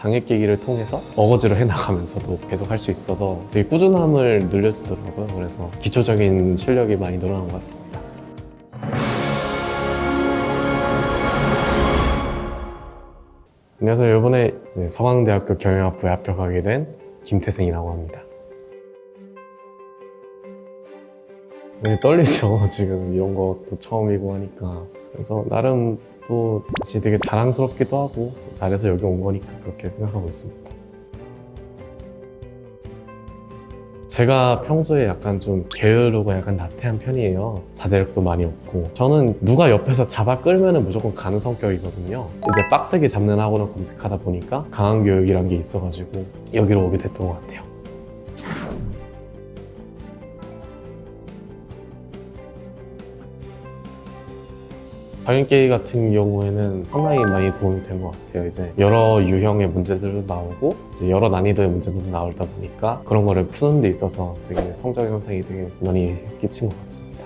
당일 깨기를 통해서 어거지로 해나가면서도 계속 할 수 있어서 되게 꾸준함을 늘려주더라고요. 그래서 기초적인 실력이 많이 늘어난 것 같습니다. 안녕하세요. 이번에 서강대학교 경영학부에 합격하게 된 김태생이라고 합니다. 떨리죠. 지금 이런 것도 처음이고 하니까. 그래서 나름 또 다시 되게 자랑스럽기도 하고 잘해서 여기 온 거니까 그렇게 생각하고 있습니다. 제가 평소에 약간 좀 게으르고 약간 나태한 편이에요. 자제력도 많이 없고. 저는 누가 옆에서 잡아 끌면은 무조건 가는 성격이거든요. 이제 빡세게 잡는 학원을 검색하다 보니까 강한 교육이란 게 있어가지고 여기로 오게 됐던 것 같아요. 당일게임 같은 경우에는 상당히 많이 도움이 된 것 같아요. 이제 여러 유형의 문제들도 나오고 이제 여러 난이도의 문제들도 나오다 보니까 그런 거를 푸는 데 있어서 되게 성적 향상이 되게 많이 끼친 것 같습니다.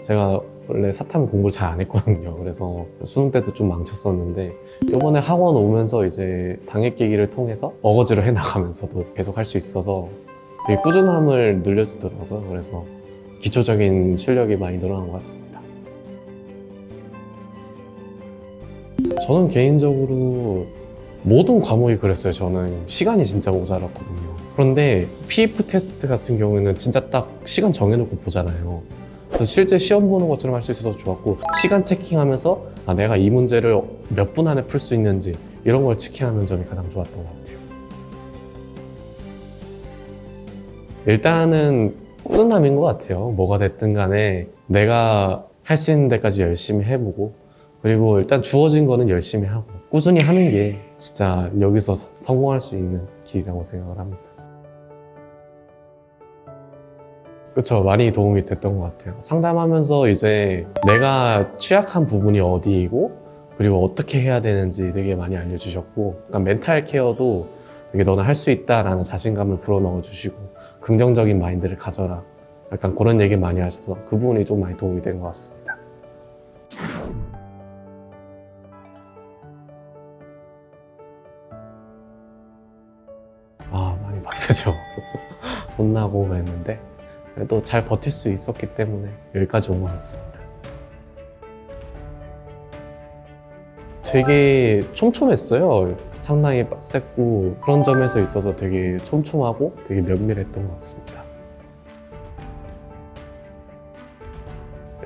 제가 원래 사탐 공부를 잘 안 했거든요. 그래서 수능 때도 좀 망쳤었는데 이번에 학원 오면서 이제 당일 깨기를 통해서 어거지로 해나가면서도 계속 할 수 있어서 되게 꾸준함을 늘려주더라고요. 그래서 기초적인 실력이 많이 늘어난 것 같습니다. 저는 개인적으로 모든 과목이 그랬어요. 저는 시간이 진짜 모자랐거든요. 그런데 PF 테스트 같은 경우에는 진짜 딱 시간 정해놓고 보잖아요. 그래서 실제 시험 보는 것처럼 할 수 있어서 좋았고 시간 체킹하면서 아, 내가 이 문제를 몇 분 안에 풀 수 있는지 이런 걸 체킹하는 점이 가장 좋았던 것 같아요. 일단은 꾸준함인 것 같아요. 뭐가 됐든 간에 내가 할 수 있는 데까지 열심히 해보고 그리고 일단 주어진 거는 열심히 하고 꾸준히 하는 게 진짜 여기서 성공할 수 있는 길이라고 생각을 합니다. 그쵸 많이 도움이 됐던 것 같아요. 상담하면서 이제 내가 취약한 부분이 어디이고 그리고 어떻게 해야 되는지 되게 많이 알려주셨고 약간 멘탈 케어도 되게 너는 할 수 있다라는 자신감을 불어넣어 주시고 긍정적인 마인드를 가져라. 약간 그런 얘기 많이 하셔서 그 부분이 좀 많이 도움이 된 것 같습니다. 아, 많이 빡세죠. 혼나고 그랬는데, 그래도 잘 버틸 수 있었기 때문에 여기까지 온 것 같습니다. 되게 촘촘했어요. 상당히 빡셌고 그런 점에서 있어서 되게 촘촘하고 되게 면밀했던 것 같습니다.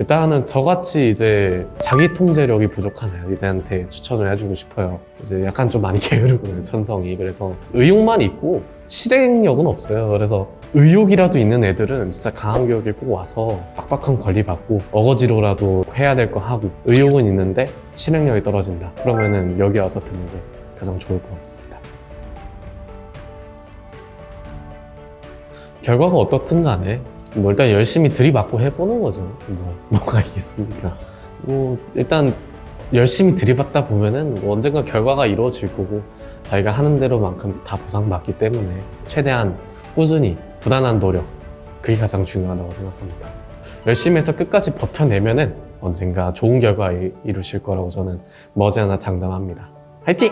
일단은 저같이 이제 자기 통제력이 부족한 아이들한테 추천을 해주고 싶어요. 이제 약간 좀 많이 게으르거든요, 천성이. 그래서 의욕만 있고 실행력은 없어요. 그래서 의욕이라도 있는 애들은 진짜 강한 교육에 꼭 와서 빡빡한 관리 받고 어거지로라도 해야 될 거 하고 의욕은 있는데 실행력이 떨어진다. 그러면은 여기 와서 듣는 게 가장 좋을 것 같습니다. 결과가 어떻든 간에 뭐 일단 열심히 들이받고 해보는 거죠. 뭐, 뭐가 있겠습니까? 뭐 일단 열심히 들이받다 보면은 뭐 언젠가 결과가 이루어질 거고 자기가 하는 대로만큼 다 보상받기 때문에 최대한 꾸준히 부단한 노력 그게 가장 중요하다고 생각합니다. 열심히 해서 끝까지 버텨내면은 언젠가 좋은 결과 이- 이루실 거라고 저는 머지않아 장담합니다. 화이팅!